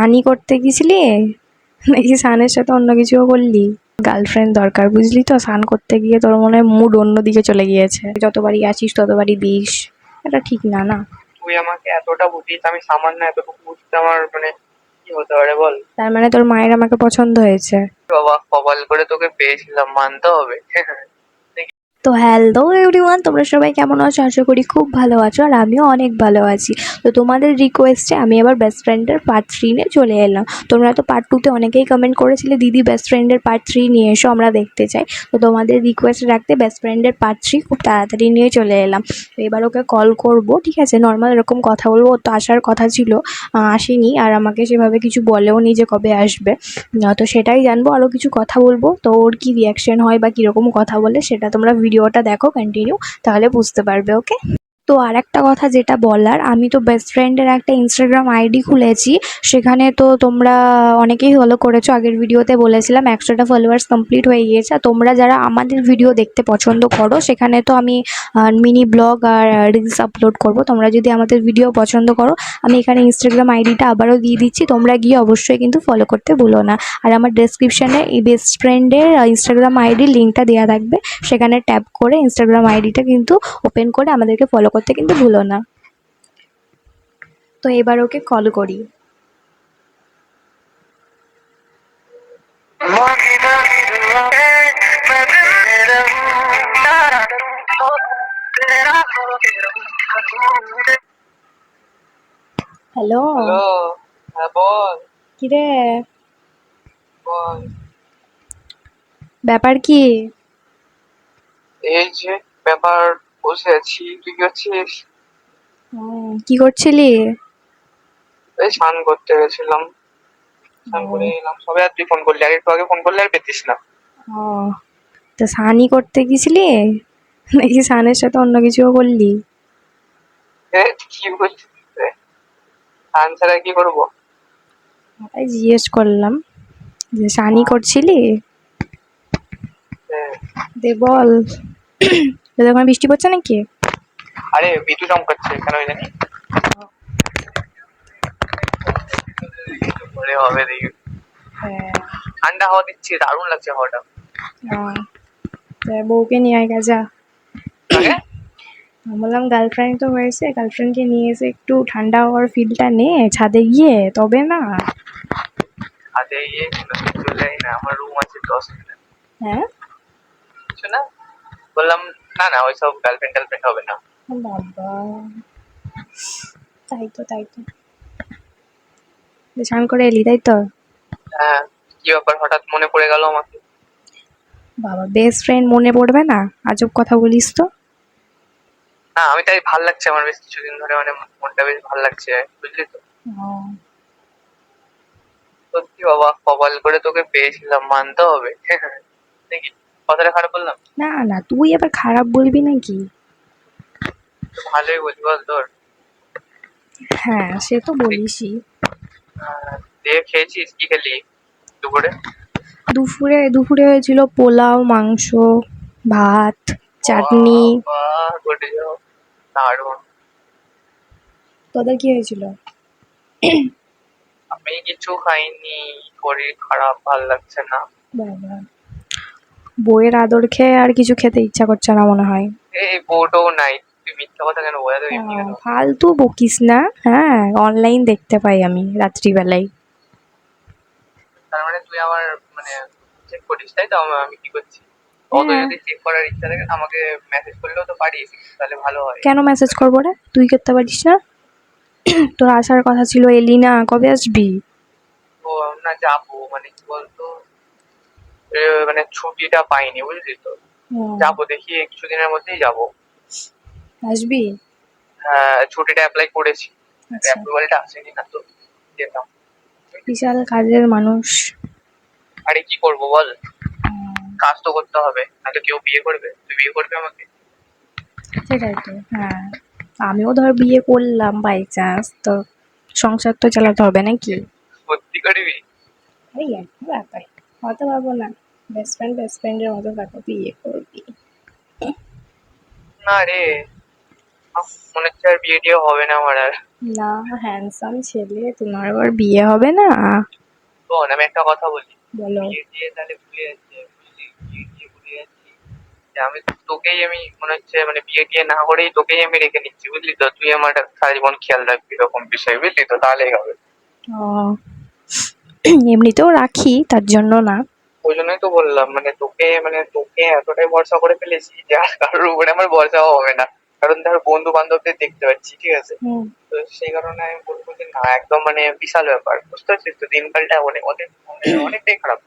আনি করতে গেছিলি? নাকি সানের সাথে অন্য কিছুও করলি? গার্লফ্রেন্ড দরকার বুঝলি তো? স্নান করতে গিয়ে তোর মনে হয় মুড অন্যদিকে চলে গিয়েছে। যতবারই আসিস ততবারই দিস। এটা ঠিক না না? তুই আমাকে এতটা বুঝিস আমি সামান্য এতটুকু বুঝতে আমার মানে কি হতে পারে বল? তার মানে তোর মায়ের আমাকে পছন্দ হয়েছে। বাবা কপাল করে তোকে পেয়েছিলাম মানতে হবে। তো হ্যালো এভরিওয়ান তোমরা সবাই কেমন আছো? আশা করি খুব ভালো আছো আর আমিও অনেক ভালো আছি। তো তোমাদের রিকোয়েস্টে আমি আবার বেস্ট ফ্রেন্ডের পার্ট থ্রি নিয়ে চলে এলাম। তোমরা তো পার্ট টুতে অনেকেই কমেন্ট করেছিলে, দিদি বেস্ট ফ্রেন্ডের পার্ট থ্রি নিয়ে এসো, আমরা দেখতে চাই। তো তোমাদের রিকোয়েস্ট রাখতে বেস্ট ফ্রেন্ডের পার্ট থ্রি খুব তাড়াতাড়ি নিয়ে চলে এলাম। তো এবার ওকে কল করব, ঠিক আছে? নর্মাল এরকম কথা বলব তো আসার কথা ছিল আসেনি আর আমাকে সেভাবে কিছু বলেও নি যে কবে আসবে। তো সেটাই জানব আরও কিছু কথা বলব। তো ওর কী রিয়াকশান হয় বা কীরকম কথা বলে, সেটা তোমরা ভিডিওটা দেখো কন্টিনিউ তাহলে বুঝতে পারবে ওকে তো আর একটা কথা যেটা বলার, আমি তো বেস্ট ফ্রেন্ডের একটা ইনস্টাগ্রাম আইডি খুলেছি, সেখানে তো তোমরা অনেকেই ফলো করেছ, আগের ভিডিওতে বলেছিলাম একশোটা ফলোয়ার্স কমপ্লিট হয়ে গিয়েছে তোমরা যারা আমাদের ভিডিও দেখতে পছন্দ করো, সেখানে তো আমি মিনি ব্লগ আর রিলস আপলোড করব, তোমরা যদি আমাদের ভিডিও পছন্দ করো, আমি এখানে ইনস্টাগ্রাম আইডিটা আবারও দিয়ে দিচ্ছি, তোমরা গিয়ে অবশ্যই কিন্তু ফলো করতে ভুলো না। আর আমার ডেসক্রিপশানে এই বেস্ট ফ্রেন্ডের ইনস্টাগ্রাম আইডির লিঙ্কটা দেওয়া থাকবে, সেখানে ট্যাপ করে ইনস্টাগ্রাম আইডিটা কিন্তু ওপেন করে আমাদেরকে ফলো কিন্তু ভুলো না। তো এবার ওকে কল করি। হ্যালো হ্যাঁ বল। কিরে? বল। ব্যাপার কি? এই যে ব্যাপার বসে আছি তুই কি করছিস? হুম, কি করছিলি? এই স্নান করতে গেছিলাম। স্নান করে এলাম সবে আর তুই ফোন করলি আর একটু আগে ফোন করলে আর পেতিস না। ও তো সানি করতে গেছিলি? নাকি সানের সাথে অন্য কিছুও করলি? কি বলছিস স্নান ছাড়া কি করব? তাই জিজ্ঞেস করলাম যে সানি করছিলি? এ, দে বল। তোদের ওখানে বৃষ্টি পড়ছে নাকি? আরে বিটু চমকাচ্ছে কেন জানি। পরে হবে দেখি। হ্যাঁ। ঠান্ডা হাওয়া দিচ্ছে দারুণ লাগছে হাওয়াটা। বউকে নিয়ে আয় গা যা বললাম গার্লফ্রেন্ড তো হয়েছে গার্লফ্রেন্ডকে নিয়ে এসে একটু ঠান্ডা হওয়ার ফিলটা নে ছাদে গিয়ে তবে না। ছাদে গিয়ে চলে না আমার রুম আছে দশ মিনিট হ্যাঁ? কিছু না? বললাম না না ওইসব গার্লফ্রেন্ড টার্লফ্রেন্ড হবে না। বাবা তাই তো তাই তো। স্নান করে এলি তাই তো? হ্যাঁ কি ব্যাপার হঠাৎ মনে পড়ে গেল আমাকে। বাবা বেস্ট ফ্রেন্ড মনে পড়বে না? আজব কথা বলিস তো। না আমি তাই ভালো লাগছে আমার বেশ কিছুদিন ধরে মানে মনটা বেশ ভালো লাগছে বুঝলি তো। সত্যি বাবা কপাল করে তোকে পেয়েছিলাম মানতে হবে। দেখি কথাটা খারাপ বললাম? না না তুই আবার খারাপ বলবি নাকি? ভালোই বলছি বল তোর। হ্যাঁ সে তো বলিসই। দিয়ে খেয়েছিস? কি খেলি দুপুরে? দুপুরে দুপুরে হয়েছিল পোলাও মাংস ভাত চাটনি। তোদের কি হয়েছিল? আমি কিছু খাইনি শরীর খারাপ ভালো লাগছে না। বাবা। বইয়ের আদর খেয়ে আর কিছু খেতে ইচ্ছা করছে না মনে হয়। এই বোর্ডও নাই। তুই মিথ্যা কথা কেন বোঝা এমনি কেন ফালতু বকিস না হ্যাঁ অনলাইন দেখতে পাই আমি রাত্রিবেলায়। তার মানে তুই আমার মানে চেক করিস তাই তো? আমা- আমি কি করছি? অত হ্যাঁ। যদি চেক করার ইচ্ছা থাকে আমাকে মেসেজ করলেও তো পারিস তাহলে ভালো হয়। কেন মেসেজ করব রে? তুই করতে পারিস না? তোর আসার কথা ছিল এলি না কবে আসবি? তো না যাব মানে কি বলতো? এ, মানে ছুটিটা পাইনি বুঝলি তো? যাব দেখি কিছুদিনের মধ্যেই যাব। আসবি? হ্যাঁ ছুটিটা অ্যাপ্লাই করেছি। আচ্ছা। অ্যাপ্রুভালটা আসেনি না তো যেতাম। বিশাল কাজের মানুষ। আরে কি করব বল? কাজ তো করতে হবে না তো কেউ বিয়ে করবে? তুই বিয়ে করবি আমাকে? সেটাই তো হ্যাঁ। আমিও ধর বিয়ে করলাম বাই চান্স তো সংসার তো চালাতে হবে নাকি? সত্যি করবি? এই একই ব্যাপার হতে পারব না। বেস্ট ফ্রেন্ড বেস্ট ফ্রেন্ডের মতো থাকো বিয়ে করবি। না রে মনে হচ্ছে আর বিয়ে টিয়ে হবে না আমার আর। না হ্যান্ডসাম ছেলে তোমার আবার বিয়ে হবে না? শোন আমি একটা কথা বলি। বলো। বিয়ে দিয়ে তাহলে ভুলে যাচ্ছে বিয়ে দিয়ে ভুলে যাচ্ছি। আমি তোকেই আমি মনে হচ্ছে মানে বিয়ে টিয়ে না করেই তোকেই আমি রেখে নিচ্ছি বুঝলি তো? তুই আমার সারা জীবন খেয়াল রাখবি এরকম বিষয় বুঝলি তো? তাহলেই হবে। ও এমনিতেও রাখি তার জন্য না। ওই জন্যই তো বললাম মানে তোকে মানে তোকে এতটাই ভরসা করে ফেলেছি যে আর কারোর উপরে আমার ভরসাও হবে না। কারণ ধর বন্ধু বান্ধবদের দেখতে পাচ্ছি ঠিক আছে? তো সেই কারণে আমি বলব যে না একদম মানে বিশাল ব্যাপার বুঝতে পারছিস তো? দিনকালটা অনেক অনেক মানে অনেকটাই খারাপ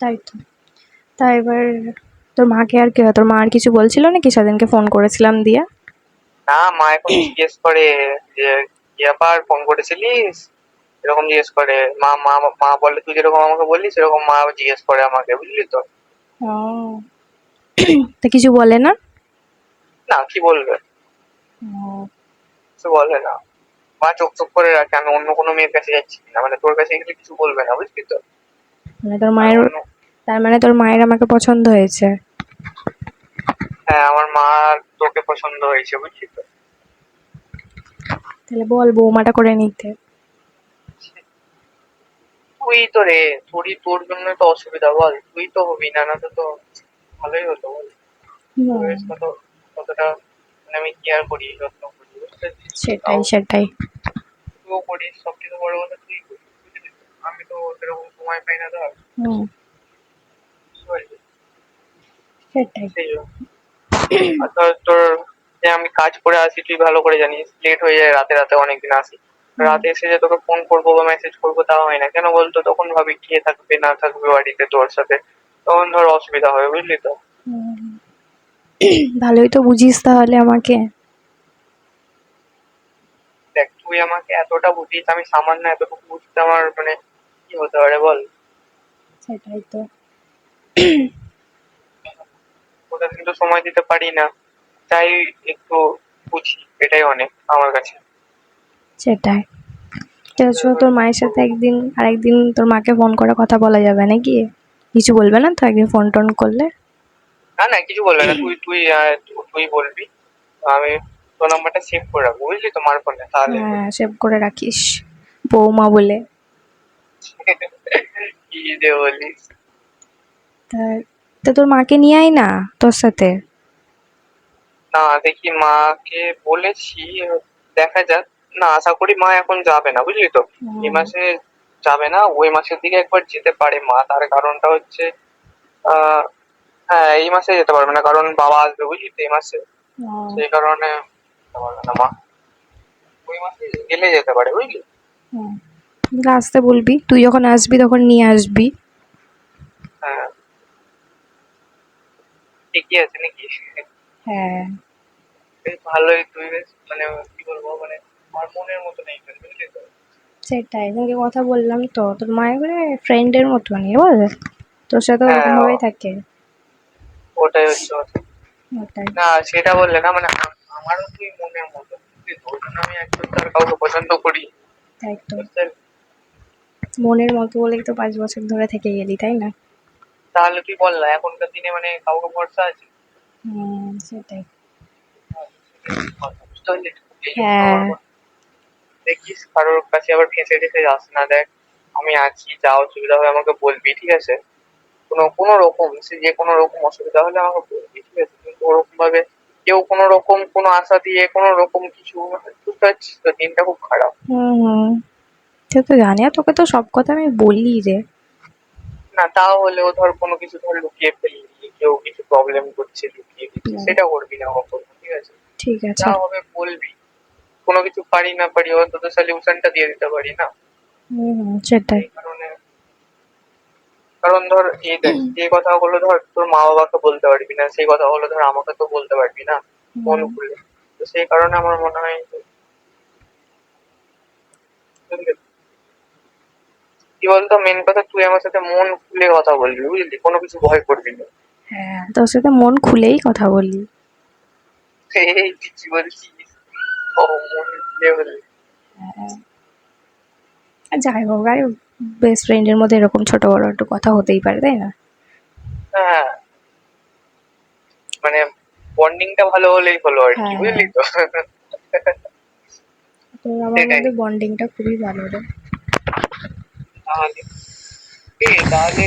তাই তো। তা এবার তোর মাকে আর কি তোর মা আর কিছু বলছিল নাকি? সেদিনকে ফোন করেছিলাম দিয়া? না মা এখন জিজ্ঞেস করে যে কি ব্যাপার? ফোন করেছিলিস? এরকম জিজ্ঞেস করে মা মা মা বলে তুই যেরকম আমাকে বললি সেরকম মা জিজ্ঞেস করে আমাকে বুঝলি তো? তা কিছু বলে না? না কি বলবে? কিছু বলে না। মা চোখ চোখ করে রাখে আমি অন্য কোনো মেয়ের কাছে যাচ্ছি না মানে তোর কাছে গেলে কিছু বলবে না বুঝলি তো? মানে তোর মায়ের তার মানে তোর মায়ের আমাকে পছন্দ হয়েছে? হ্যাঁ আমার মা তোকে পছন্দ হয়েছে বুঝলি তো? তাহলে বল বৌমাটা করে নিতে। তুই তো রে তোরই তোর জন্য তো অসুবিধা বল তুই তো হবি না না তো ভালোই হতো বল। কত কতটা মানে আমি কেয়ার করি যত্ন করি সেটাই সেটাই। তুইও করিস সব থেকে বড় কথা তুই? আমি তো সেরকম সময় পাই না ধর? সেটাই। আর তোর যে আমি কাজ করে আসি তুই ভালো করে জানিস লেট হয়ে যায় রাতে রাতে অনেকদিন আসি। রাতে এসে যে তোকে ফোন করব বা মেসেজ করব তা হয় না। কেন বলতো? তখন ভাবি কে থাকবে না থাকবে বাড়িতে তোর সাথে। তখন ধর অসুবিধা হবে বুঝলি তো। ভালোই তো বুঝিস তাহলে আমাকে। দেখ তুই আমাকে এতটা বুঝিস আমি সামান্য এতটুকু বুঝতে আমার মানে কি হতে পারে বল? সেটাই তো। ওটা কিন্তু সময় দিতে পারি না। তাই একটু বুঝি এটাই অনেক আমার কাছে। সেটাই। তো তোর মায়ের সাথে একদিন আরেকদিন তোর মাকে ফোন করে কথা বলা যাবে নাকি? কিছু বলবে না তো একদিন ফোন টোন করলে? না না কিছু বলবে না। তুই তুই তুই বলবি। আমি তোর নাম্বারটা সেভ করে রাখব বুঝলি তোমার ফোনে তাহলে হ্যাঁ সেভ করে রাখিস। বৌমা বলে। কি যে বলিস। তা তা তোর মাকে নিয়ে আয় না তোর সাথে? না দেখি মাকে বলেছি দেখা যাক। না আশা করি মা এখন যাবে না বুঝলি তো? এই মাসে যাবে না ওই মাসের দিকে একবার যেতে পারে মা তার কারণটা হচ্ছে হ্যাঁ এই মাসে যেতে পারবে না কারণ বাবা আসবে বুঝলি তো এই মাসে। সেই কারণে যেতে পারবে না মা। ওই মাসে গেলে যেতে পারে বুঝলি? আসতে বলবি তুই যখন আসবি তখন নিয়ে আসবি। হ্যাঁ। ঠিকই আছে নাকি? হ্যাঁ। ভালোই তুই বেশ মানে কি বলব মানে আমার মনের মতো নেই সেটাই তোমাকে কথা বললাম তো তোর মায়ের করে ফ্রেন্ডের মতনই বল। তোর সাথে হ্যাঁ। ভাবেই থাকে। ওটাই হচ্ছে ওটাই। না সেটা বললে না মানে আমারও তুই মনের মতো? আমি একজন তার কাউকে পছন্দ করি। তাই তো মনের মতো বলেই তো পাঁচ বছর ধরে থেকে গেলি তাই না? তাহলে তুই বল না এখনকার দিনে মানে কাউকে ভরসা আছে? হুম সেটাই। জন্য হ্যাঁ। দেখিস কারোর কাছে আবার ফেঁসে টেসে যাস না দেখ আমি আছি যা অসুবিধা হবে আমাকে বলবি ঠিক আছে? কোনো কোনো রকম সে যে কোনো রকম অসুবিধা হলে আমাকে বলবি ঠিক আছে? কিন্তু ওরকম ভাবে কেউ কোনো রকম কোনো আশা দিয়ে কোনো রকম কিছু মানে বুঝতে পারছিস তো দিনটা খুব খারাপ। হুম হুম। সে তো জানি আর তোকে তো সব কথা আমি বলি রে না তাও হলেও ধর কোনো কিছু ধর লুকিয়ে ফেললি কেউ কিছু প্রবলেম করছে লুকিয়ে দিচ্ছে সেটা করবি না কখনো ঠিক আছে? ঠিক আছে। যা হবে বলবি। কোনো কিছু পারি না পারি অন্তত সলিউশনটা দিয়ে দিতে পারি না। হুম সেটাই। কারণ। ধর এই দেখ যে কথাগুলো ধর তোর মা বাবাকে বলতে পারবি না সেই কথাগুলো ধর আমাকে তো বলতে পারবি না মন খুলে তো সেই কারণে আমার মনে হয় কি বলতো মেন কথা তুই আমার সাথে মন খুলে কথা বলবি বুঝলি? কোনো কিছু ভয় করবি না। হ্যাঁ তোর সাথে মন খুলেই কথা বলি। এই কি বলছিস যাই হোক আর বেস্ট ফ্রেন্ডের মধ্যে এরকম ছোট বড় একটু কথা হতেই পারে তাই না? হ্যাঁ। মানে বন্ডিংটা ভালো হলেই হলো আর কি হ্যাঁ, বুঝলি তো? তো আমার। মধ্যে বন্ডিংটা খুবই ভালো রে। তাহলে এ তাহলে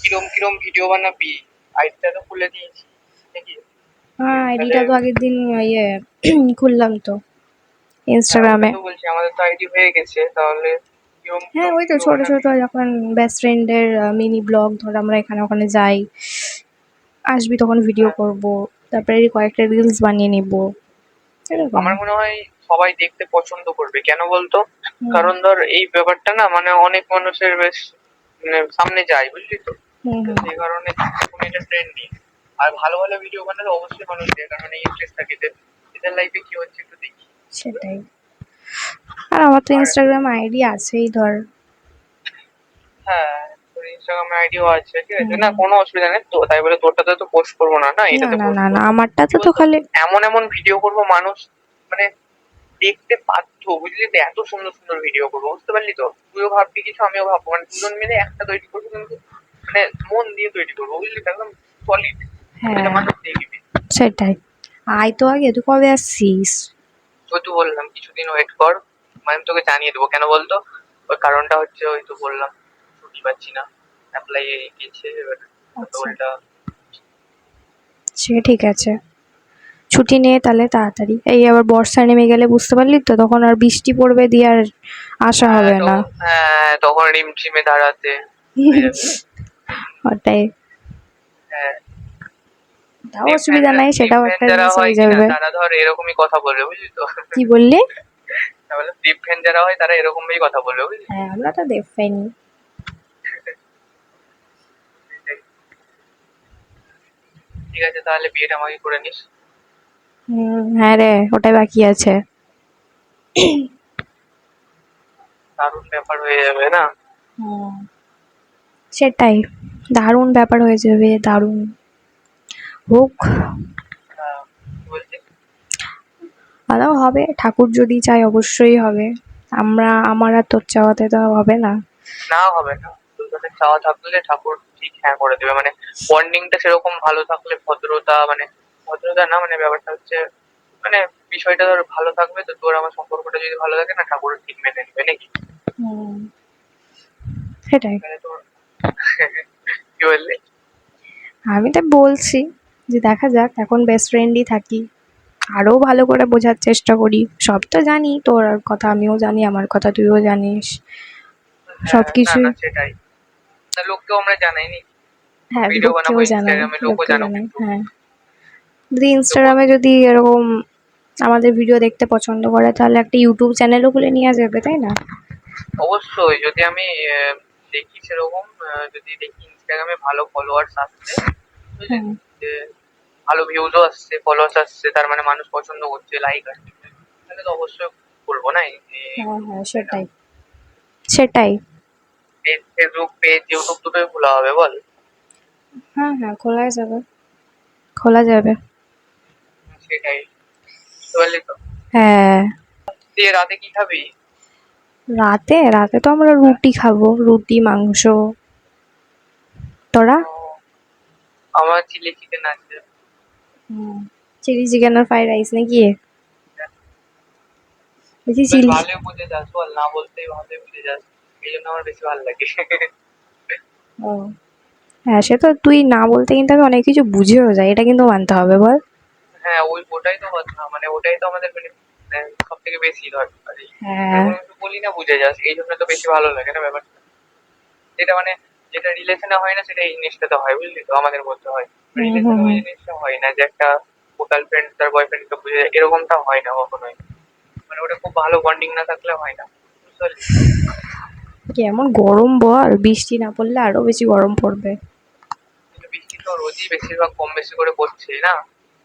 কিরম কিরম ভিডিও বানাবি? আইডিটা তো খুলে দিয়েছি নাকি? হ্যাঁ আইডিটা তো আগের দিন ইয়ে খুললাম তো ইনস্টাগ্রামে হ্যাঁ, বলছি আমাদের তো আইডি হয়ে গেছে তাহলে হ্যাঁ ওই তো ছোট ছোট যখন বেস্ট ফ্রেন্ডের মিনি ব্লগ ধর আমরা এখানে ওখানে যাই আসবি তখন ভিডিও করব তারপরে কয়েকটা রিলস বানিয়ে নিব আমার মনে হয় সবাই দেখতে পছন্দ করবে কেন বলতো? কারণ ধর এই ব্যাপারটা না মানে অনেক মানুষের বেশ মানে সামনে যায় বুঝলি তো? সেই কারণে এটা ট্রেন্ডিং আর ভালো ভালো ভিডিও বানালে অবশ্যই মানুষ দেখে কারণ ইন্টারেস্ট থাকে যে এদের লাইফে কি হচ্ছে একটু দেখি। সেটাই। আর আমার তো ইনস্টাগ্রাম আইডি আছেই ধর। হ্যাঁ তোর ইনস্টাগ্রামে আইডিও আছে ঠিক আছে? না কোনো অসুবিধা নেই। তো তাই বলে তোরটাতে তো পোস্ট করব না না? না এটাতে না না না করব। আমারটাতে তো খালি এমন এমন ভিডিও করব মানুষ মানে দেখতে বাধ্য বুঝলি? তো এত সুন্দর সুন্দর ভিডিও করব বুঝতে পারলি তো? তুইও ভাববি কিছু আমিও ভাববো। মানে দুজন মিলে একটা তৈরি করব কিন্তু মানে মন দিয়ে তৈরি করব বুঝলি? তো একদম সলিড হ্যাঁ। সেটাই। আয় তো আগে তুই কবে আসছিস? ওই তো বললাম কিছুদিন ওয়েট কর। মানে তোকে জানিয়ে দেবো কেন বলতো? ওই কারণটা হচ্ছে ওই তো বললাম ছুটি পাচ্ছি না। অ্যাপ্লাই গেছে এবার আচ্ছা। ওটা সে ঠিক আছে। ছুটি নিয়ে তাহলে তাড়াতাড়ি। এই আবার বর্ষা নেমে গেলে বুঝতে পারলি তো তখন আর বৃষ্টি পড়বে দিয়ে আর আসা হবে না। হ্যাঁ তখন রিমঝিমে দাঁড়াতে। ওটাই। হ্যাঁ। তাও অসুবিধা নাই সেটাও একটা জিনিস হয়ে যাবে। তারা ধর এরকমই কথা বলবে বুঝলি তো? কি বললি? তাহলে ডিপ ফ্যান যারা হয় তারা এরকমই কথা বলবে বুঝলি? হ্যাঁ আমরা তো দেখবাইনি ঠিক আছে তাহলে বিয়েটা আমাকে করে নিস। হুম হ্যাঁ রে ওটাই বাকি আছে। দারুণ ব্যাপার হয়ে যাবে না? হুম সেটাই। দারুণ ব্যাপার হয়ে যাবে দারুণ। হোক। কি হবে ঠাকুর যদি চায় অবশ্যই হবে। আমরা আমার আর তোর চাওয়াতে তো হবে না। না হবে না। দুজনের চাওয়া থাকলে ঠাকুর ঠিক হ্যাঁ করে দেবে। মানে বন্ডিংটা সেরকম ভালো থাকলে ভদ্রতা মানে ভদ্রতা না মানে ব্যাপারটা হচ্ছে মানে বিষয়টা ধর ভালো থাকবে তো তোর আমার সম্পর্কটা যদি ভালো থাকে না ঠাকুর ঠিক মেনে নেবে নাকি? সেটাই। মানে তোর কি বললি? আমি তো বলছি। যে দেখা যাক এখন বেস্ট ফ্রেন্ডই থাকি। আরও ভালো করে বোঝার চেষ্টা করি। সব তো জানি তোর কথা আমিও জানি আমার কথা তুইও জানিস। সব সবকিছুই- না, না, সেটাই। লোককেও আমরা জানাইনি। হ্যাঁ লোককেও জানাই। হ্যাঁ। যদি ইনস্টাগ্রামে যদি এরকম আমাদের ভিডিও দেখতে পছন্দ করে তাহলে একটা ইউটিউব চ্যানেলও খুলে নেওয়া যাবে তাই না? অবশ্যই যদি আমি দেখি সেরকম যদি দেখি ইনস্টাগ্রামে ভালো ফলোয়ার্স আসছে বুঝলি হুম। যে ভালো ভিউজও আসছে ফলোয়ার্স আসছে তার মানে মানুষ পছন্দ করছে লাইক আসছে তাহলে তো অবশ্যই করব না? হ্যাঁ হ্যাঁ সেটাই। সেটাই। ফেসবুক পেজ ইউটিউব দুটোই খোলা হবে বল। হ্যাঁ হ্যাঁ খোলা যাবে। খোলা যাবে। সেটাই। পারলি তো। হ্যাঁ। দিয়ে রাতে কি খাবি? রাতে? রাতে তো আমরা রুটি খাব রুটি মাংস। তোরা? আমার চিলি চিকেন আছে। চিলি চিকেন আর ফ্রাইড রাইস নাকি? বেশ চিলি ভালোই বুঝে যাস বল না বলতেই ভালোই বুঝে যাস এই জন্য আমার বেশি ভালো লাগে। ও হ্যাঁ সে তো তুই না বলতে কিন্তু আমি অনেক কিছু বুঝেও যাই এটা কিন্তু মানতে হবে বল। হ্যাঁ ওই ওটাই তো কথা মানে ওটাই তো আমাদের সব থেকে বেশি ধর আর হ্যাঁ। বলি না বুঝে যাস এই জন্য তো বেশি ভালো লাগে না ব্যাপারটা। যেটা মানে যেটা রিলেশনে হয় না সেটা এই জিনিসটাতে হয় বুঝলি তো? আমাদের মধ্যে হয়। রিলেশনে ওই জিনিসটা হয় না। যে একটা গার্লফ্রেন্ড তার বয়ফ্রেন্ডকে বুঝে এরকমটা হয় না কখনোই। মানে ওটা খুব ভালো বন্ডিং না থাকলে হয় না। বুঝতে পারলি? কেমন গরম বল বৃষ্টি না পড়লে আরও বেশি গরম পড়বে। বৃষ্টি তো রোজই বেশিরভাগ কম বেশি করে পড়ছে না?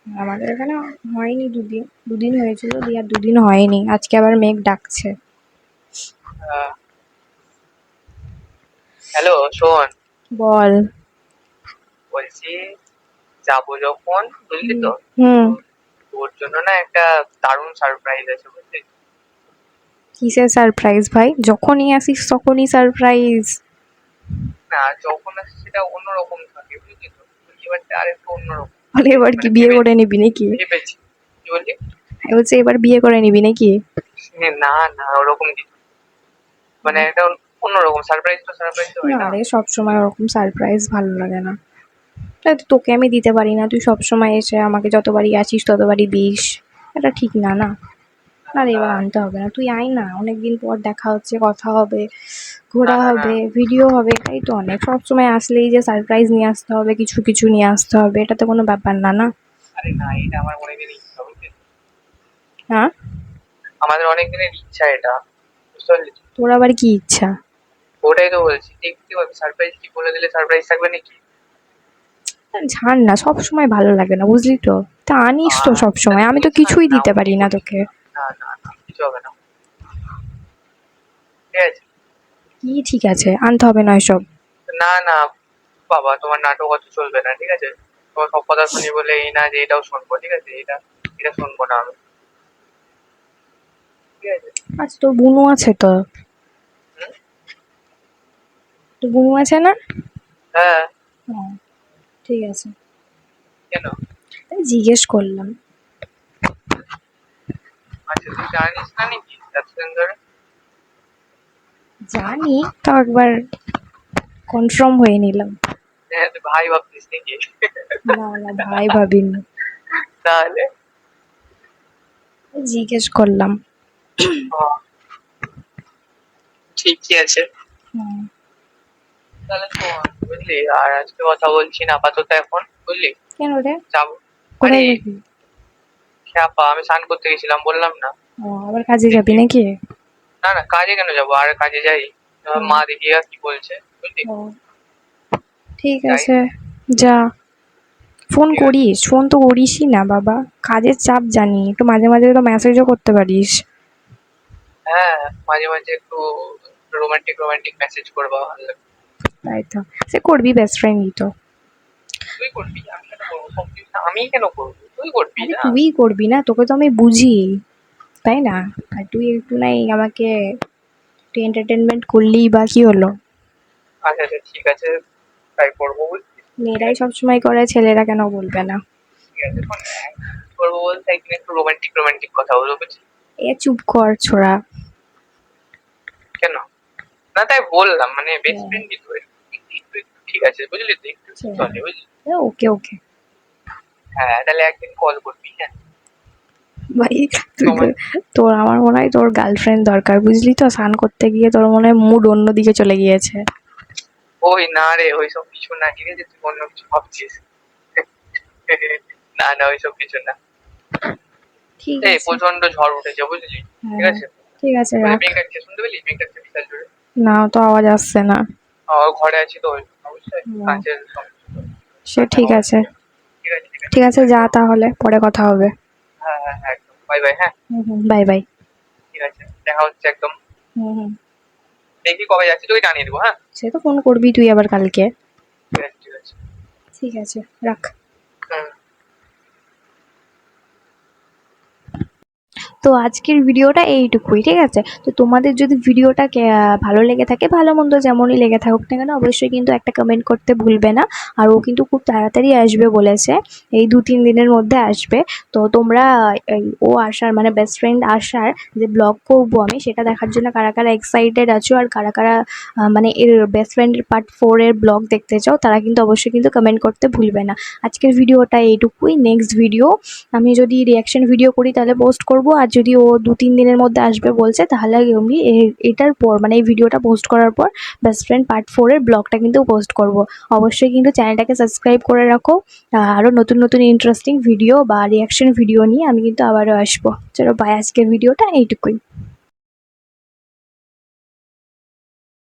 আমাদের এখানে হয়নি দুদিন দুদিন হয়েছিল দিয়ে আর দুদিন হয়নি। আজকে আবার মেঘ ডাকছে। হ্যালো শোন। বল। বলছি যাব যখন বুঝলি তো? হুম। তোর জন্য না একটা দারুণ সারপ্রাইজ আছে বুঝলি? কিসের সারপ্রাইজ ভাই? যখনই আসিস তখনই সারপ্রাইজ না যখন আসে সেটা অন্যরকম থাকে বুঝলি তো? এবারটা আর একটু অন্যরকম। বলে এবার কি বিয়ে করে নিবি নাকি? ভেবেছি। কি বললি? বলছি এবার বিয়ে করে নিবি নাকি? না না ওরকম কিছু মানে এটা অন্যরকম সারপ্রাইজ তো সারপ্রাইজ হয় না। না রে সবসময় ওরকম সারপ্রাইজ ভালো লাগে না। তাই তো তোকে আমি দিতে পারি না। তুই সব সময় এসে আমাকে যতবারই আসিস ততবারই দিস। এটা ঠিক না না। না রে এবার আনতে হবে না। তুই আয় না। অনেকদিন পর দেখা হচ্ছে কথা হবে ঘোরা। হবে ভিডিও হবে। এটাই তো অনেক। সবসময় আসলেই যে সারপ্রাইজ নিয়ে আসতে হবে কিছু কিছু নিয়ে আসতে হবে এটা তো কোনো ব্যাপার না না? আরে না এটা আমার অনেকদিন ইচ্ছা হ্যাঁ? আমাদের অনেক দিনের ইচ্ছা এটা? তোর আবার কি ইচ্ছা? ওটাই তো বলছি দেখতে পাবি সারপ্রাইজ কি বলে দিলে সারপ্রাইজ থাকবে নাকি? ছাড় না সব সময় ভালো লাগে না বুঝলি তো? তা আনিস তো সব সময় আমি তো কিছুই দিতে পারি না তোকে। না না না কিছু হবে না। ঠিক আছে। কি ঠিক আছে আনতে হবে না সব না না বাবা তোমার নাটক অত চলবে না ঠিক আছে? তোমার সব কথা শুনি বলে এই না যে এটাও শুনব ঠিক আছে? এটা এটা শুনব না আমি। ঠিক আছে? আচ্ছা তোর বুনু আছে তো? তোর বুনু আছে না? হ্যাঁ। ঠিক আছে। কেন? জিজ্ঞেস করলাম। আচ্ছা তুই জানিস না নাকি এতদিন ধরে? জানি তো একবার কনফার্ম হয়ে নিলাম। হ্যাঁ ভাই ভাবতিস নাকি? না না ভাই ভাবিনি। তাহলে? জিজ্ঞেস করলাম। ঠিকই আছে। হুম, তাহলে শোন বুঝলি? আর আজকে কথা বলছি না আপাতত এখন বুঝলি? কেন রে? যাব। আরে খ্যাপা আমি স্নান করতে গেছিলাম বললাম না। আবার কাজে যাবি নাকি? না না কাজে কেন যাব? আর কাজে যাই। মা দেখি কি বলছে বুঝলি? ঠিক আছে যা। ফোন করিস ফোন তো করিসই না বাবা। কাজের চাপ জানি একটু মাঝে মাঝে তো মেসেজও করতে পারিস। হ্যাঁ মাঝে মাঝে একটু রোমান্টিক রোমান্টিক মেসেজ করবা ভালো লাগবে। তাই তো সে করবি বেস্ট ফ্রেন্ডই তো তুই করবি আমি কেন করব? তুই করবি আরে না? তুই করবি না তোকে তো আমি বুঝি। তাই না? আর তুই একটু নাই আমাকে একটু এন্টারটেনমেন্ট করলেই বা কি হলো? আচ্ছা আচ্ছা ঠিক আছে তাই করব মেয়েরাই সবসময় করে ছেলেরা কেন বলবে না? ঠিক আছে করব বলতে একদিন একটু রোমান্টিক রোমান্টিক কথা বলব বুঝলি? এ চুপ কর ছোড়া। কেন? না তাই বললাম মানে বেস্ট। ফ্রেন্ডই তো ঠিক আছে বুঝলি তো একটু। চলে বুঝলি? ওকে ওকে হ্যাঁ তাহলে একদিন কল করবি হ্যাঁ? ভাই তোর আমার মনে হয় তোর গার্লফ্রেন্ড দরকার বুঝলি তো? স্নান করতে গিয়ে তোর মনে হয় মুড অন্যদিকে চলে গিয়েছে। ওই না রে ওইসব কিছু না ঠিক আছে? তুই অন্য কিছু ভাবছিস। না না ওইসব কিছু না। ঠিক আছে। প্রচণ্ড ঝড় উঠেছে বুঝলি? ঠিক হ্যাঁ, আছে? ঠিক আছে রাখ। মেঘ ডাকছে শুনতে পেলি? মেঘ ডাকছে বিশাল জোরে? না তো আওয়াজ আসছে না। ঘরে আছি তো সে ঠিক আছে। ঠিক আছে ঠিক আছে যা তাহলে পরে কথা হবে। হ্যাঁ হ্যাঁ হ্যাঁ একদম। বাই বাই হ্যাঁ। হুম হুম বাই বাই। ঠিক আছে দেখা হচ্ছে একদম। হুম হুম। দেখি কবে যাচ্ছি তুই জানিয়ে দেবো হ্যাঁ? সে তো ফোন করবি তুই আবার কালকে। ঠিক আছে। ঠিক আছে রাখ হুম তো আজকের ভিডিওটা এইটুকুই, ঠিক আছে? তো তোমাদের যদি ভিডিওটা ভালো লেগে থাকে, ভালো মন্দ যেমনই লেগে থাকুক না কেন, অবশ্যই কিন্তু একটা কমেন্ট করতে ভুলবে না। আর ও কিন্তু খুব তাড়াতাড়ি আসবে বলেছে, এই দু তিন দিনের মধ্যে আসবে। তো তোমরা ও আসার মানে বেস্ট ফ্রেন্ড আসার যে ব্লগ করব আমি, সেটা দেখার জন্য কারা কারা এক্সাইটেড আছো আর কারা কারা মানে এর বেস্ট ফ্রেন্ডের পার্ট ফোর এর ব্লগ দেখতে চাও, তারা কিন্তু অবশ্যই কিন্তু কমেন্ট করতে ভুলবে না। আজকের ভিডিওটা এইটুকুই নেক্সট ভিডিও আমি যদি রিয়াকশন ভিডিও করি, তাহলে পোস্ট করব। আর যদি ও দু তিন দিনের মধ্যে আসবে বলছে, তাহলে আমি এটার পর মানে এই ভিডিওটা পোস্ট করার পর বেস্ট ফ্রেন্ড পার্ট ফোরের ব্লগটা কিন্তু পোস্ট করব। অবশ্যই কিন্তু চ্যানেলটাকে সাবস্ক্রাইব করে রাখো। আরও নতুন নতুন ইন্টারেস্টিং ভিডিও বা রিয়াকশন ভিডিও নিয়ে আমি কিন্তু আবারও আসব। চলো বাই আজকের ভিডিওটা এইটুকুই।